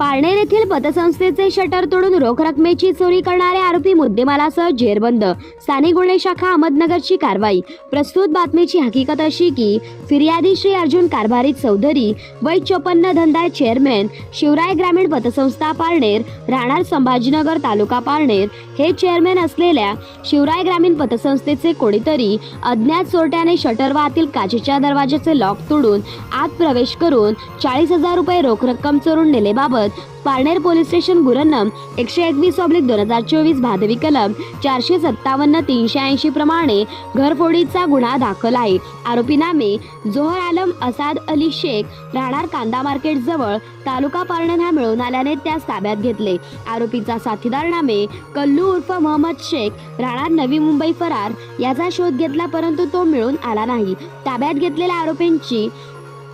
पाळणेर येथील पतसंस्थेचे शटर तोडून रोख रकमेची चोरी करणारे आरोपी मुद्देमालासह जेरबंद. स्थानिक गुन्हे शाखा अहमदनगरची कारवाई. प्रस्तुत बातमीची हकीकत अशी की फिर्यादी श्री अर्जुन कारभारी चौधरी वय चोपन्न धंदा चेअरमॅन शिवराय ग्रामीण पतसंस्था पारनेर राहणार संभाजीनगर तालुका पारनेर हे चेअरमॅन असलेल्या शिवराय ग्रामीण पतसंस्थेचे कोणीतरी अज्ञात चोरट्याने शटरवातील काचेच्या दरवाजाचे लॉक तोडून आत प्रवेश करून चाळीस हजार रुपये रोख रक्कम चोरून नेलेबाबत पारनेर पोलीस स्टेशन गुरन्नम एकशे एकवीस ऑब्लिक दोन हजार चोवीस भादवी कलम चारशे सत्तावन्न तीनशे ऐंशी प्रमाणे घरफोडीचा गुन्हा दाखल आहे. आरोपी नामे जोहर आलम असाद अली शेख राहणार कांदा मार्केट जवळ तालुका पारनेर हा मिळून आल्याने त्यास ताब्यात घेतले. आरोपीचा साथीदार नामे कल्लू उर्फ मोहम्मद शेख राहणार नवी मुंबई फरार याचा शोध घेतला परंतु तो मिळून आला नाही. ताब्यात घेतलेल्या आरोपींची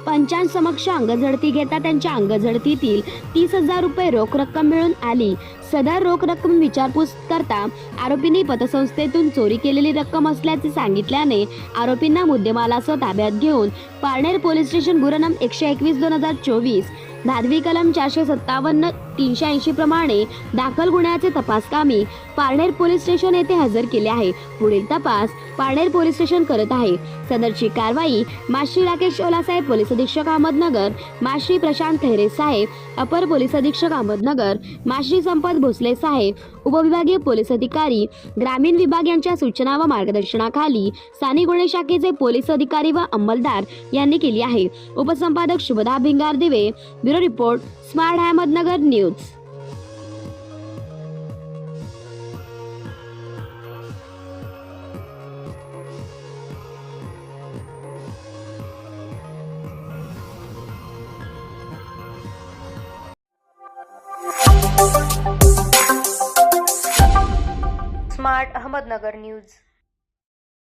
पंचांसमक्ष अंगझडती घेता त्यांच्या अंगझडतीतील तीस हजार रुपये रोख रक्कम मिळून आली. सदर रोख रक्कम विचारपूस करता आरोपींनी पतसंस्थेतून चोरी केलेली रक्कम असल्याचे सांगितल्याने आरोपींना मुद्देमालासह ताब्यात घेऊन पारनेर पोलीस स्टेशन गुरनम एकशे एकवीस दोन हजार चोवीस धादवी कलम चारशे सत्तावन्न तीनशे ऐंशी प्रमाणे दाखल गुन्ह्याचे तपासकामी पारनेर पोलीस स्टेशन येथे हजर केले आहे. पुढील तपास पारनेर पोलीस स्टेशन करत आहे. सदरची कारवाई माश्री राकेश ओलासाहेब पोलीस अधीक्षक अहमदनगर माश्री प्रशांत खैरे साहेब अपर पोलीस अधीक्षक अहमदनगर माश्री संपत भोसले साहेब उपविभागीय पोलीस अधिकारी ग्रामीण विभाग यांच्या सूचना व मार्गदर्शनाखाली स्थानिक गुन्हे शाखेचे पोलीस अधिकारी व अंमलदार यांनी केली आहे. उपसंपादक Shubhada Bhingardive bureau report smart Ahmednagar news. Smart Ahmednagar news